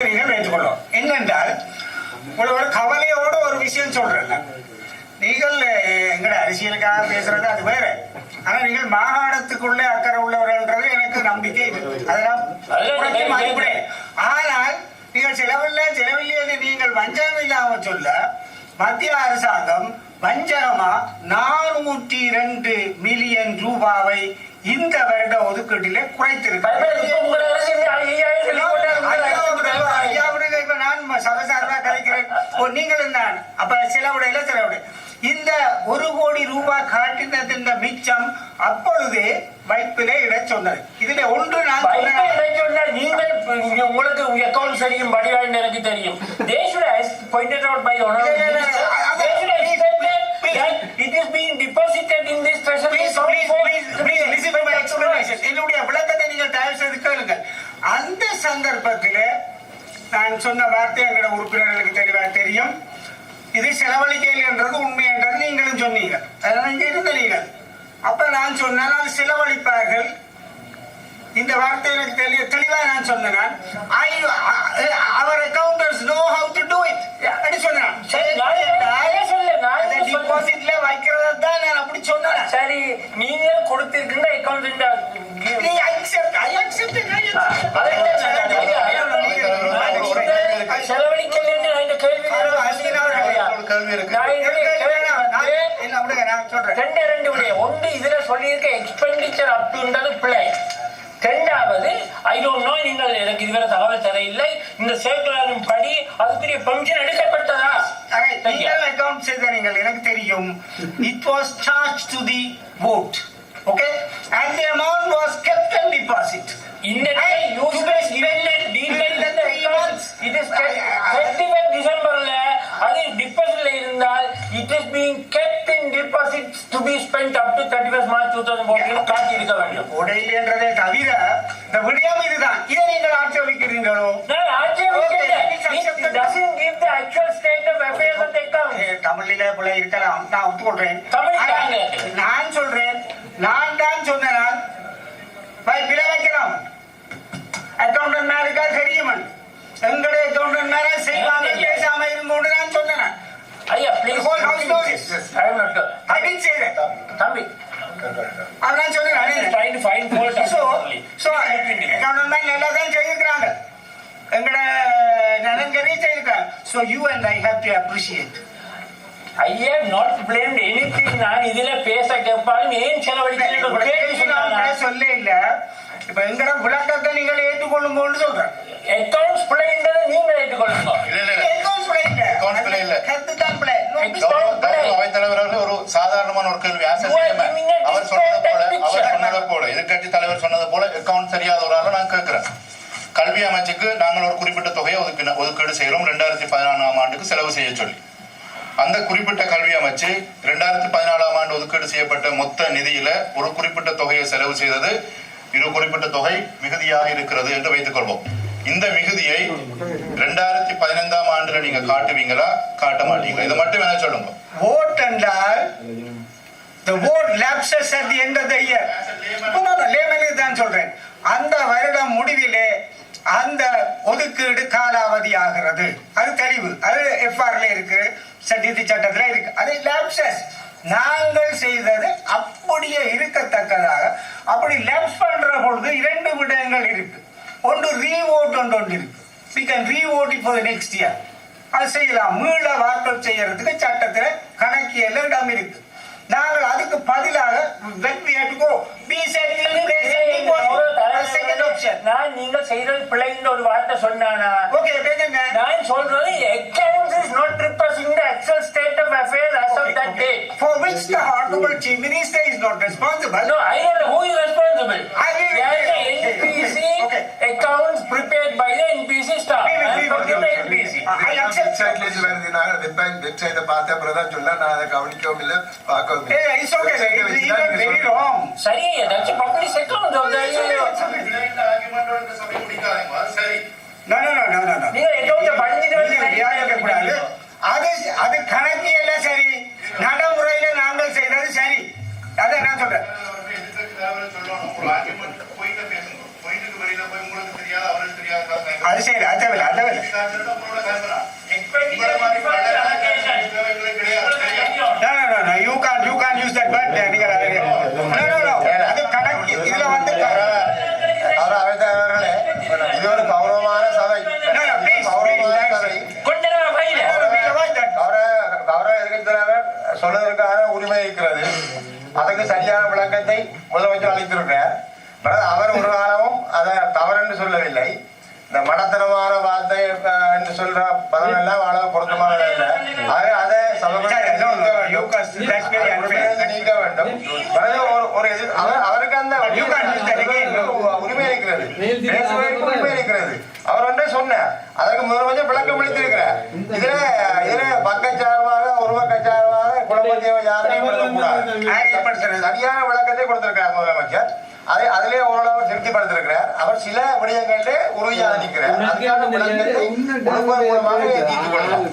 வைத்துக்கொள்ளும் என்னென்றால் உங்களோட கவலையோட ஒரு விஷயம் சொல்றேன் நான். நீங்கள் அஹ், எங்கட அரசியலுக்காக பேசுறது அது வேற. ஆனா நீங்கள் மாகாணத்துக்குள்ளே அக்கறை உள்ளவர்கள்ன்றது எனக்கு நம்பிக்கை அதெல்லாம். ஆனால் நீங்கள் செலவில்லை செலவில்லை என்று நீங்கள் வஞ்சகம் இல்லாம சொல்ல மத்திய அரசாங்கம் வஞ்சகமா நானூற்றி இரண்டு மில்லியன் ரூபாவை இந்த வருட ஒதுக்கீட்டிலே குறைத்திருக்கு இப்ப உங்களோட அரசு என்ன ஐயாயிரம் சொல்லி போட்டாரு, உங்களோட ஐயா அரசு விடுங்க, விடுங்க. ஐயா விடுங்க, இப்ப நான் சரசாரமா கலைக்கிறேன். ஓ நீங்களும் தான். அப்ப செலவுடையில செலவுடை. இந்த ஒரு கோடி ரூபாய் காட்டினது இந்த மிச்சம் அப்பொழுதே வைப்பிலே இட சொன்னது. இதுல ஒன்று நான் சொன்னேன். நீங்கள் உங்களுக்கு உங்க account சரியும் படிவான்னு எனக்கு தெரியும். should have pointed out by சொன்ன வார்த்தை எங்களோட உறுப்பினர்களுக்கு தெளிவாக தெரியும். இது செலவழிக்கையில் என்றது உண்மை என்றது நீங்களும் சொன்னீங்க. அதனால இங்க இருந்த நீங்கள் அப்ப நான் சொன்னால் அது செலவழிப்பார்கள். இந்த வார்த்தை எனக்கு தெளிவா நான் சொன்னேன் ஐ அவர் இருக்கு. என்ன விடுங்க, நான் சொல்றேன். ரெண்டு ரெண்டு ஒன்று இதுல சொல்லியிருக்க எக்ஸ்பெண்டிச்சர் அப்ன்றது பிழை. ரெண்டாவது ஐ டோன்ட் நோ நீங்கள் எனக்கு இதுவரை தகவல் தரையில்லை இந்த சேர்க்கலாரின் படி அதுக்குரிய பென்ஷன் எடுக்கப்பட்டதா? நீங்கள் account செய்த நீங்கள் எனக்கு தெரியும். Be within the three months. It is September டிசம்பர்ல அது டிபாசிட்ல இருந்தால் it is being kept in deposit to be spend up to 31 March 2014 காட்டி இருக்க வேண்டும் உடையில்ன்றதை தவிர இந்த விடயம் இதுதான் இதை நீங்கள் ஆட்சேபிக்கிறீர்களோ நான் ஆட்சேபிக்கல Okay, it doesn't give the actual state of affairs of the account. ஏ, தமிழிலே பிள்ளை இருக்கலாம் நான் ஒத்துக்கொள்றேன் தமிழ் ஆனால் தாங்க. நான் சொல்றேன் நான் தான் சொன்னேன் பிழை வைக்கலாம் அக்கௌண்டன்ட் மேலுக்கா தெரியும் எங்களுடைய महाराज से बांग्लादेश आमेर मोडरान चोदना అయ్యా please whole house knows I am not I did say that తంబి అన్నాను చూడండి అడిగి fine fine fault so so government నెలదని చేయకరాంగ ఇక్కడ నెలని కరీ చేయక so you and I have to appreciate I have not blamed anything non ఇదిలే పేస గెప్పాలి నేను చెలవడికి இப்ப எங்கட விளக்கத்தை நீங்கள் ஏற்றுக்கொள்ளுங்கன்னு சொல்றேன். அக்கவுண்ட்ஸ் பிள்ளைன்றதை நீங்க ஏற்றுக்கொள்ளுங்க. இல்ல இல்ல இல்ல. இல்ல. கருத்து தான் அவைத்தலைவர் அவர்கள் ஒரு சாதாரணமான ஒரு கேள்வி. அவர் சொன்னது போல அவர். சொன்னது போல எதிர்கட்சி தலைவர் சொன்னது போல அக்கவுண்ட் தெரியாத ஒரு ஆளை நான் கேட்கிறேன். கல்வி அமைச்சுக்கு நாங்கள் ஒரு குறிப்பிட்ட தொகையை ஒதுக்கின ஒதுக்கீடு செய்கிறோம். ரெண்டாயிரத்தி பதினாலாம் ஆண்டுக்கு செலவு செய்ய சொல்லி. அந்த குறிப்பிட்ட கல்வி அமைச்சு ரெண்டாயிரத்தி பதினாலாம் ஆண்டு ஒதுக்கீடு செய்யப்பட்ட மொத்த நிதியில ஒரு குறிப்பிட்ட தொகையை செலவு செய்தது இரு குறிப்பிட்ட தொகை மிகுதியாக இருக்கிறது என்று வைத்துக் கொள்வோம். இந்த மிகுதியை ரெண்டாயிரத்தி பதினைந்தாம் ஆண்டுல நீங்க காட்டுவீங்களா? காட்ட மாட்டீங்களா? இதை மட்டும் என்ன சொல்லுங்க. ஓட் என்றால் the vote lapses at the end of the year. No, no, layman தான் சொல்றேன். அந்த வருடம் முடிவிலே அந்த ஒதுக்கீடு காலாவதி ஆகிறது. அது தெளிவு. அது எஃப்ஆர்ல இருக்கு சட்டத்தில் இருக்கு. அது லேப்சஸ் நாங்கள் செய்தது அப்படியே இருக்கத்தக்கதாக. அப்படி லேப்ஸ் பண்ற பொழுது இரண்டு விடயங்கள் இருக்கு. ஒன்று ரீவோட் ஒன்று ஒன்று இருக்கு. Re-vote it for the next year. அது செய்யலாம். மீள வாக்கள் செய்யறதுக்கு சட்டத்துல கணக்கியல்ல இடம் இருக்கு. நாங்கள் அதுக்கு பதிலாக will place a deposit as second option. நான் நீங்க செய்தது பிள்ளைன்ற ஒரு வார்த்தை சொன்னானா? பேசுங்க. நான் சொல்றது accounts is not representing the actual state of affairs. as of that date for which the honorable chief minister is not responsible No, I don't know who is responsible. I will- There is a okay, NPC okay. accounts prepared by the NPC staff. We will- I we am will- talking about NPC. I accept வெப்சைட்ல இது வருது நான் website வெப்சைட்டை பார்த்த அப்புறம் தான் சொன்னா நான் அதை கவனிக்கவும் இல்லை பார்க்கவும் இல்லை Hey, it's okay, sir. It's even very wrong. சரி that's a public account of the It's okay, it's okay. சரி No, no, no, no, no, no. நீங்க account അത് ശരി അത് തവില്ല അത് തവില്ല No, no, no, no. You can't, you can't use that word. No, அது கணக்கு அவர்களே இது ஒரு கௌரவமான சபை. கௌரவமான சபை. கௌரவ எதிர்க்கிறவர் சொல்வதற்கான உரிமை இருக்கிறது. அதுக்கு சரியான விளக்கத்தை முதலமைச்சர் அளித்திருக்கிறார். அவர் ஒரு காலமும் அதை தவறு என்று சொல்லவில்லை. ஒரு எதிர் அவர் அவருக்கு அந்த You can use that again. உரிமை இருக்கிறது. உரிமை இருக்கிறது. அவர் ஒன்றே சொன்னார். அதற்கு முதலமைச்சர் விளக்கம் அளித்திருக்கிறார். இதுல இதுல பக்கச்சார்பாக ஒரு பக்கச்சார்பாக குழப்பத்தை யாரையும்? சரியான விளக்கத்தை கொடுத்திருக்கிறார் முதலமைச்சர். அதை அதிலே ஓரளவு திருப்திப்படுத்திருக்கிறார். அவர் சில விடயங்களிலே உறுதியாக நிற்கிறார். கொடுப்பதன் மூலமாக தீர்த்து கொள்ளலாம்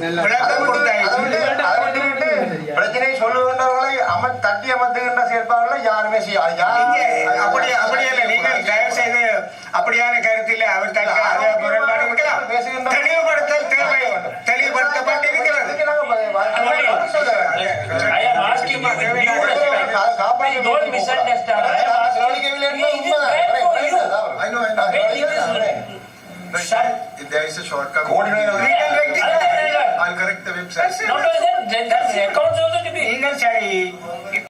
சொல்லுகின்றவர்களை அம தட்டி அமர்த்துகின்ற செயற்பாடுகளை யாருமே செய்யாது அப்படி அப்படியே இல்லை. நீங்கள் தயவு செய்து அப்படியான கருத்தில் அவர் அது முரண்பாடு தெளிவுபடுத்தல் தேவை కాపాడే డోంట్ మిస్ అండర్స్టాండ్ అసలుకి వెళ్ళండి I know I know If there is a shortcut, I'll correct the website. No, no, then, then accounts also to be.